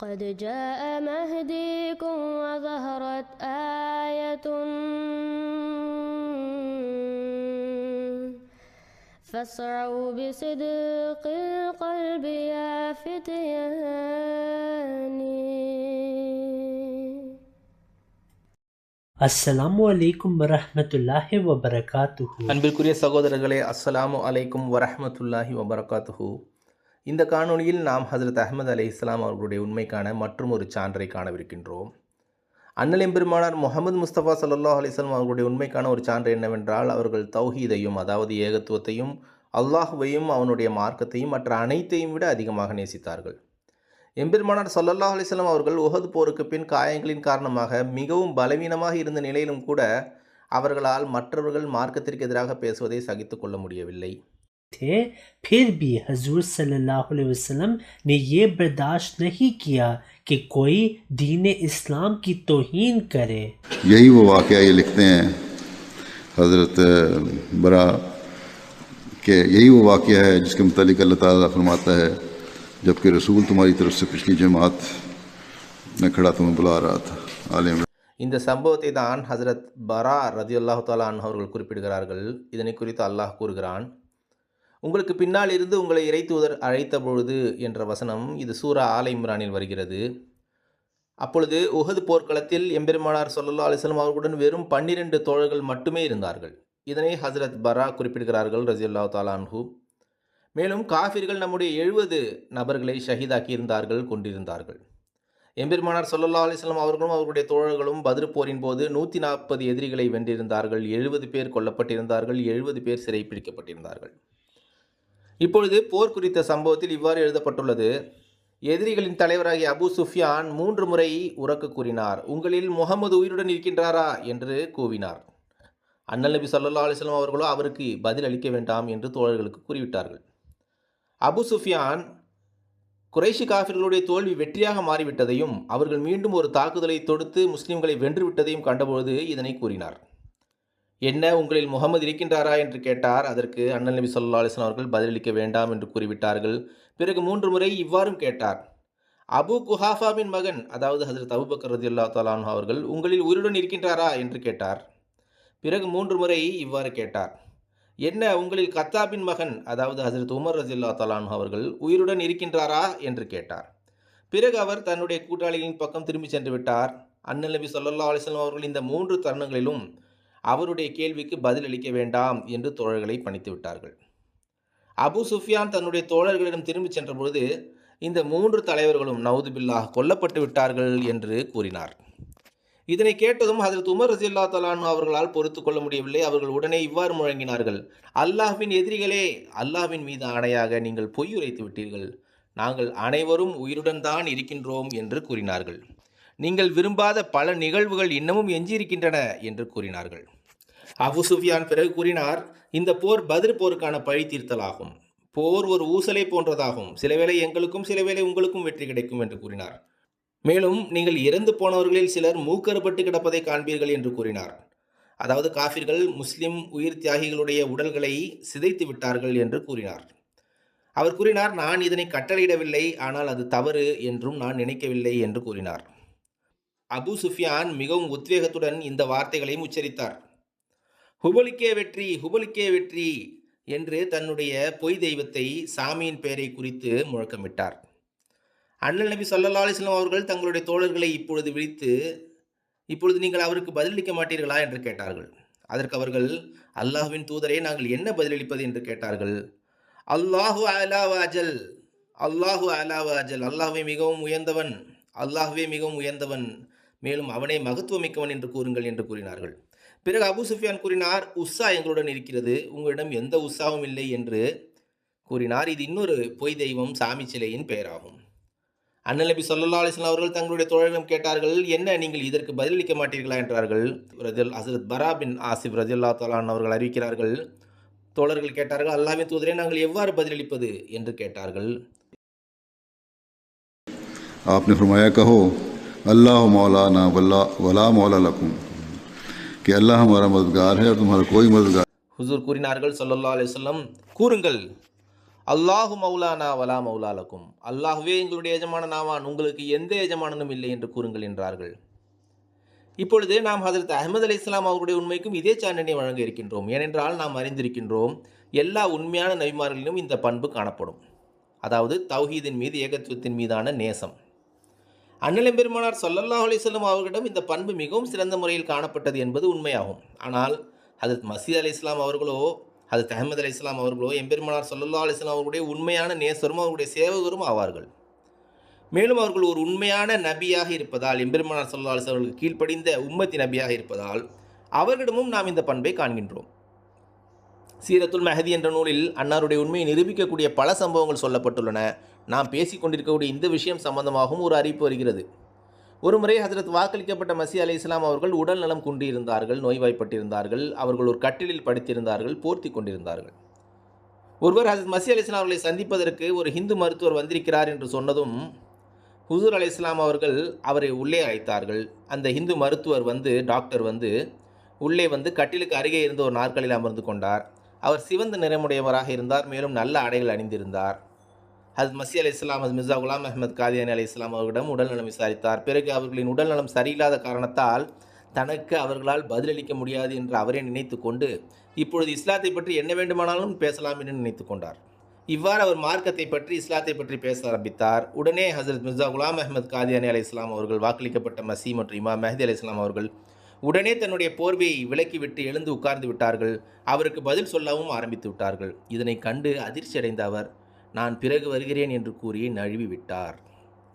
قد جاء مهديكم وظهرت آية فاسعوا بصدق القلب يا فتياني அஸ்ஸலாமு அலைக்கும் வரஹ்மத்துல்லாஹி வபரகாத்துஹு அன்பிற்குரிய சகோதரர்களே அஸ்ஸலாமு அலைக்கும் வரஹ்மத்துல்லாஹி வபரகாத்துஹு இந்த காணொளியில் நாம் ஹசரத் அஹ்மது அலை இஸ்லாம் அவர்களுடைய உண்மைக்கான மற்றும் ஒரு சான்றை காணவிருக்கின்றோம். அண்ணல் எம்பெருமானார் முகமது முஸ்தபா ஸல்லல்லாஹு அலிஸ்லாம் அவர்களுடைய உண்மைக்கான ஒரு சான்று என்னவென்றால் அவர்கள் தௌஹீதையும் அதாவது ஏகத்துவத்தையும் அல்லாஹுவையும் அவனுடைய மார்க்கத்தையும் மற்ற அனைத்தையும் விட அதிகமாக நேசித்தார்கள். எம்பெருமானார் சல்லல்லா அலிஸ்லாம் அவர்கள் உஹது போருக்கு பின் காயங்களின் காரணமாக மிகவும் பலவீனமாக இருந்த நிலையிலும் கூட அவர்களால் மற்றவர்கள் மார்க்கத்திற்கு எதிராக பேசுவதை சகித்து கொள்ள முடியவில்லை. تھے پھر بھی حضور صلی اللہ علیہ وسلم نے یہ برداشت نہیں کیا کہ کوئی دین اسلام کی توہین کرے۔ یہی وہ واقعہ یہ لکھتے ہیں حضرت برا کہ یہی وہ واقعہ ہے جس کے متعلق اللہ تعالیٰ فرماتا ہے جبکہ رسول تمہاری طرف سے پچھلی جماعت میں کھڑا تمہیں بلا رہا تھا۔ عالم இந்த சம்பவத்தை தான் ஹசரத் பரா ரதி அல்லாஹு தாலா அன்ஹவர்கள் குறிப்பிடுகிறார்கள் இதனை குறித்து அல்லாஹ் கூறுகிறான் உங்களுக்கு பின்னால் இருந்து உங்களை இறைத்துவதர் அழைத்த பொழுது என்ற வசனம் இது சூரா ஆலை இம்ரானில் வருகிறது. அப்பொழுது உகது போர்க்களத்தில் எம்பெருமானார் சொல்லல்லா அலிஸ்லாம் அவர்களுடன் வெறும் பன்னிரண்டு தோழர்கள் மட்டுமே இருந்தார்கள். இதனை ஹசரத் பரா குறிப்பிடுகிறார்கள் ரஜியுல்லாஹு தாலான்ஹு மேலும் காஃபிர்கள் நம்முடைய எழுபது நபர்களை ஷஹீதாக்கி இருந்தார்கள் கொண்டிருந்தார்கள். எம்பெருமானார் சொல்லல்லா அலிஸ்லாம் அவர்களும் அவர்களுடைய தோழர்களும் பதிர் போரின் போது நூற்றி நாற்பது எதிரிகளை வென்றிருந்தார்கள். எழுபது பேர் கொல்லப்பட்டிருந்தார்கள் எழுபது பேர் சிறைப்பிடிக்கப்பட்டிருந்தார்கள் இப்பொழுது போர் குறித்த சம்பவத்தில் இவ்வாறு எழுதப்பட்டுள்ளது. எதிரிகளின் தலைவராகிய அபு சுஃபியான் மூன்று முறை உறக்க கூறினார். உங்களில் முகமது உயிருடன் இருக்கின்றாரா? என்று கூவினார். அண்ணல் நபி சல்லா அலிஸ்லாம் அவர்களோ அவருக்கு பதில் அளிக்க வேண்டாம் என்று தோழர்களுக்கு கூறிவிட்டார்கள். அபு சுஃபியான் குறைஷி காஃபிர்களுடைய தோல்வி வெற்றியாக மாறிவிட்டதையும் அவர்கள் மீண்டும் ஒரு தாக்குதலை தொடுத்து முஸ்லிம்களை வென்றுவிட்டதையும் கண்டபொழுது இதனை கூறினார். என்ன உங்களில் முகமது இருக்கின்றாரா என்று கேட்டார். அதற்கு அண்ணல் நபி சொல்லா அலிஸ்லாம் அவர்கள் பதிலளிக்க வேண்டாம் என்று கூறிவிட்டார்கள். பிறகு மூன்று முறை இவ்வாறும் கேட்டார். அபு குஹாஃபாவின் மகன் அதாவது ஹசரத் அபுபக்கர் ரதி அல்லா தலான் அவர்கள் உங்களில் உயிருடன் இருக்கின்றாரா என்று கேட்டார். பிறகு மூன்று முறை இவ்வாறு கேட்டார். என்ன உங்களில் கத்தாபின் மகன் அதாவது ஹசரத் உமர் ரஜில்லா தலான் அவர்கள் உயிருடன் இருக்கின்றாரா என்று கேட்டார். பிறகு அவர் தன்னுடைய கூட்டாளிகளின் பக்கம் திரும்பி சென்று விட்டார். அண்ணல் நபி சொல்லல்லா அலிஸ்லாம் அவர்கள் இந்த மூன்று தருணங்களிலும் அவருடைய கேள்விக்கு பதில் அளிக்க வேண்டாம் என்று தோழர்களை பணித்து விட்டார்கள். அபு சுஃபியான் தன்னுடைய தோழர்களிடம் திரும்பிச் சென்றபொழுது இந்த மூன்று தலைவர்களும் நவுது பில்லாஹ் கொல்லப்பட்டு விட்டார்கள் என்று கூறினார். இதனை கேட்டதும் ஹசரத் உமர் ரசில்லா தலானு அவர்களால் பொறுத்து கொள்ள முடியவில்லை. அவர்கள் உடனே இவ்வாறு முழங்கினார்கள். அல்லாஹ்வின் எதிரிகளே அல்லாஹ்வின் மீது ஆணையாக நீங்கள் பொய் உரைத்து விட்டீர்கள். நாங்கள் அனைவரும் உயிருடன் தான் இருக்கின்றோம் என்று கூறினார்கள். நீங்கள் விரும்பாத பல நிகழ்வுகள் இன்னமும் எஞ்சியிருக்கின்றன என்று கூறினார்கள். அபு சுஃபியான் பிறகு கூறினார் இந்த போர் பதிர் போருக்கான பழி தீர்த்தலாகும். போர் ஒரு ஊசலை போன்றதாகும். சிலவேளை எங்களுக்கும் சிலவேளை உங்களுக்கும் வெற்றி கிடைக்கும் என்று கூறினார். மேலும் நீங்கள் இறந்து போனவர்களில் சிலர் மூக்கறுபட்டு கிடப்பதை காண்பீர்கள் என்று கூறினார். அதாவது காஃபிர்கள் முஸ்லிம் உயிர் தியாகிகளுடைய உடல்களை சிதைத்து விட்டார்கள் என்று கூறினார். அவர் கூறினார் நான் இதனை கட்டளையிடவில்லை ஆனால் அது தவறு என்றும் நான் நினைக்கவில்லை என்று கூறினார். அபு சுஃபியான் மிகவும் உத்வேகத்துடன் இந்த வார்த்தைகளையும் உச்சரித்தார். ஹுபலிக்கே வெற்றி ஹுபலிக்கே வெற்றி என்று தன்னுடைய பொய் தெய்வத்தை சாமியின் பெயரை குறித்து முழக்கமிட்டார். அண்ணல் நபி சொல்லல்லா அலிஸ்லாம் அவர்கள் தங்களுடைய தோழர்களை இப்பொழுது விழித்து இப்பொழுது நீங்கள் அவருக்கு பதிலளிக்க மாட்டீர்களா? என்று கேட்டார்கள். அதற்கு அவர்கள் அல்லாஹ்வின் தூதரே நாங்கள் என்ன பதிலளிப்பது? என்று கேட்டார்கள். அல்லாஹு அலாவாஜல் அல்லாஹு அலாவாஜல் அல்லாஹ்வே மிகவும் உயர்ந்தவன் அல்லாஹ்வே மிகவும் உயர்ந்தவன் மேலும் அவனே மகத்துவமிக்கவன் என்று கூறுங்கள் என்று கூறினார்கள். பிறகு அபு சுஃபியான் கூறினார் உஸ்ஸா எங்களுடன் இருக்கிறது உங்களிடம் எந்த உஸ்ஸாவும் இல்லை என்று கூறினார் இது இன்னொரு பொய் தெய்வம் சாமி சிலையின் பெயராகும் அண்ணல் நபி சொல்லல்லா அலிஸ்லாம் அவர்கள் தங்களுடைய தோழரிடம் கேட்டார்கள் என்ன நீங்கள் இதற்கு பதிலளிக்க மாட்டீர்களா என்றார்கள் ரஜல் ஹசரத் பரா பின் ஆசிப் ரஜல்லா தலான் அவர்கள் அறிவிக்கிறார்கள் தோழர்கள் கேட்டார்கள் அல்லாவின் தூதரே நாங்கள் எவ்வாறு பதிலளிப்பது என்று கேட்டார்கள் आपने फरमाया कहो अल्लाह मौलाना वल्ला वला मौला लकुम कि अल्लाह हमारा मददगार है और तुम्हारा कोई मददगार ஹுசூர் கூறினார்கள் ஸல்லல்லாஹு அலைஹி வஸல்லம் கூறுங்கள் அல்லாஹு மௌலானா வலா மௌலாலக்கும் அல்லாஹுவே எங்களுடைய எஜமானனாவான் உங்களுக்கு எந்த எஜமானனும் இல்லை என்று கூறுங்கள் என்றார்கள் இப்பொழுது நாம் ஹதரத் அஹமது அலி இஸ்லாம் அவர்களுடைய உண்மைக்கும் இதே சான்றினை வழங்க இருக்கின்றோம் ஏனென்றால் நாம் அறிந்திருக்கின்றோம் எல்லா உண்மையான நபிமார்களிலும் இந்த பண்பு காணப்படும் அதாவது தௌஹீதின் மீது ஏகத்துவத்தின் மீதான நேசம் அண்ணலம் பெருமானார் சொல்லல்லாஹ் அலிஸ்லாம் அவர்களிடம் இந்த பண்பு மிகவும் சிறந்த முறையில் காணப்பட்டது என்பது உண்மையாகும். ஆனால் ஹதரத் மசீத் அலி இஸ்லாம் அவர்களோ ஹதரத் அஹமது அலி இஸ்லாம் அவர்களோ எம்பெருமானார் சொல்லல்லா அலிஸ்லாம் அவர்களுடைய உண்மையான நேசரும் அவருடைய சேவகரும் ஆவார்கள். மேலும் அவர்கள் ஒரு உண்மையான நபியாக இருப்பதால் எம்பெருமானார் சொல்லா அலிஸ்லாம் அவர்களுக்கு கீழ்ப்படிந்த உம்மத்தி நபியாக இருப்பதால் அவர்களிடமும் நாம் இந்த பண்பை காண்கின்றோம். சீரத்துல் மெஹதி என்ற நூலில் அன்னாருடைய உண்மையை நிரூபிக்கக்கூடிய பல சம்பவங்கள் சொல்லப்பட்டுள்ளன. நாம் பேசிக் கொண்டிருக்கக்கூடிய இந்த விஷயம் சம்பந்தமாகவும் ஒரு அறிவிப்பு வருகிறது. ஒருமுறை ஹசரத் வாக்களிக்கப்பட்ட மசி அலி இஸ்லாம் அவர்கள் உடல் நலம் குன்றியிருந்தார்கள் நோய்வாய்ப்பட்டிருந்தார்கள் அவர்கள் ஒரு கட்டிலில் படுத்திருந்தார்கள் போர்த்தி கொண்டிருந்தார்கள். ஒருவர் ஹசரத் மசி அலி இஸ்லாம் அவர்களை சந்திப்பதற்கு ஒரு ஹிந்து மருத்துவர் வந்திருக்கிறார் என்று சொன்னதும் ஹுசூர் அலி இஸ்லாம் அவர்கள் அவரை உள்ளே அழைத்தார்கள். அந்த ஹிந்து மருத்துவர் வந்து டாக்டர் வந்து உள்ளே வந்து கட்டிலுக்கு அருகே இருந்த ஒரு நாற்காலியில் அமர்ந்து கொண்டார். அவர் சிவந்த நிறமுடையவராக இருந்தார் மேலும் நல்ல ஆடைகள் அணிந்திருந்தார். ஹஸ் மசி அலி இஸ்லாம் ஹஸ் மிர்சா குலாம் அஹமத் காதியானி அலி இஸ்லாம் அவர்களிடம் உடல்நலம் விசாரித்தார். பிறகு அவர்களின் உடல்நலம் சரியில்லாத காரணத்தால் தனக்கு அவர்களால் பதிலளிக்க முடியாது என்று அவரே நினைத்து கொண்டு இப்பொழுது இஸ்லாத்தை பற்றி என்ன வேண்டுமானாலும் பேசலாம் என்று நினைத்து கொண்டார். இவ்வாறு அவர் மார்க்கத்தை பற்றி இஸ்லாத்தை பற்றி பேச ஆரம்பித்தார். உடனே ஹசரத் மிர்சா குலாம் அஹமத் காதியானி அலி இஸ்லாம் அவர்கள் வாக்களிக்கப்பட்ட மசி மற்றும் இமா மெஹதி அலி இஸ்லாம் அவர்கள் உடனே தன்னுடைய போர்வையை விலக்கிவிட்டு எழுந்து உட்கார்ந்து விட்டார்கள் அவருக்கு பதில் சொல்லவும் ஆரம்பித்து விட்டார்கள் இதனை கண்டு அதிர்ச்சி அடைந்த அவர் நான் பிறகு வருகிறேன் என்று கூறி நழுவி விட்டார்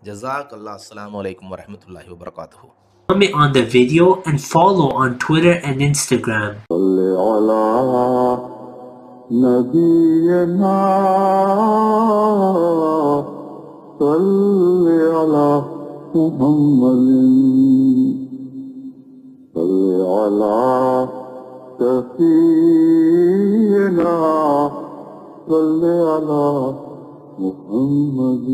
ஜசாக் அல்லா அஸ்லாம் வலைக்கம் வரமத்துல்லாஹி வபரகாத்து Comment on the video and follow on Twitter and Instagram. صل على نبينا صل على محمد اللہ سفینا صلی اللہ محمد